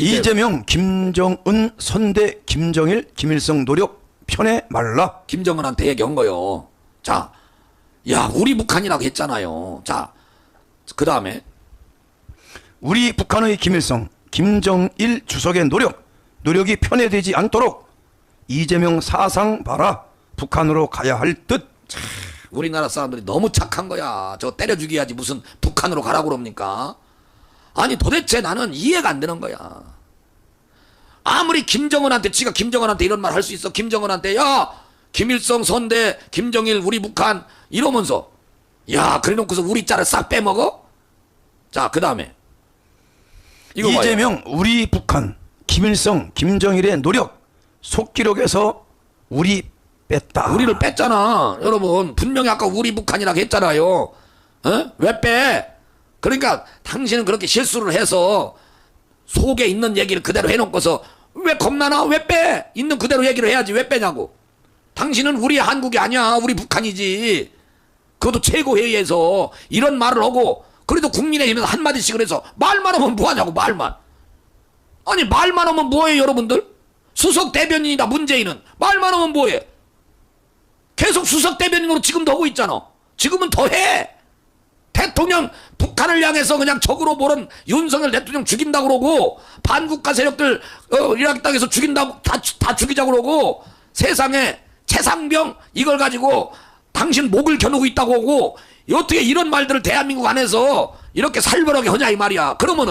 이재명, 김정은, 선대, 김정일, 김일성 노력 편에 말라. 김정은한테 얘기한 거요. 자, 야, 우리 북한이라고 했잖아요. 자, 그 다음에 우리 북한의 김일성, 김정일 주석의 노력, 노력이 편애되지 않도록 이재명 사상 봐라. 북한으로 가야 할 듯. 우리나라 사람들이 너무 착한 거야. 저 때려 죽여야지 무슨 북한으로 가라고 그럽니까? 아니 도대체 나는 이해가 안 되는 거야. 아무리 김정은한테 지가 김정은한테 이런 말 할 수 있어. 김정은한테 야 김일성 선대 김정일 우리 북한 이러면서 야 그래놓고서 우리 짤을 싹 빼먹어? 자 그 다음에 이거 봐요. 이재명, 우리 북한, 김일성, 김정일의 노력, 속기록에서 우리 뺐다. 우리를 뺐잖아. 여러분, 분명히 아까 우리 북한이라고 했잖아요. 어? 왜 빼? 그러니까 당신은 그렇게 실수를 해서 속에 있는 얘기를 그대로 해놓고서 왜 겁나나? 왜 빼? 있는 그대로 얘기를 해야지. 왜 빼냐고. 당신은 우리 한국이 아니야. 우리 북한이지. 그것도 최고회의에서 이런 말을 하고 그래도 국민의힘에서 한마디씩을 해서 말만 하면 뭐하냐고 말만. 아니 말만 하면 뭐해 여러분들? 수석 대변인이다 문재인은 말만 하면 뭐해? 계속 수석 대변인으로 지금도 하고 있잖아. 지금은 더 해. 대통령 북한을 향해서 그냥 적으로 보는 윤석열 대통령 죽인다고 그러고 반국가 세력들 어, 이라크 땅에서 죽인다고 다, 다 죽이자고 그러고 세상에 최상병 이걸 가지고 당신 목을 겨누고 있다고 하고 어떻게 이런 말들을 대한민국 안에서 이렇게 살벌하게 하냐 이 말이야. 그러면은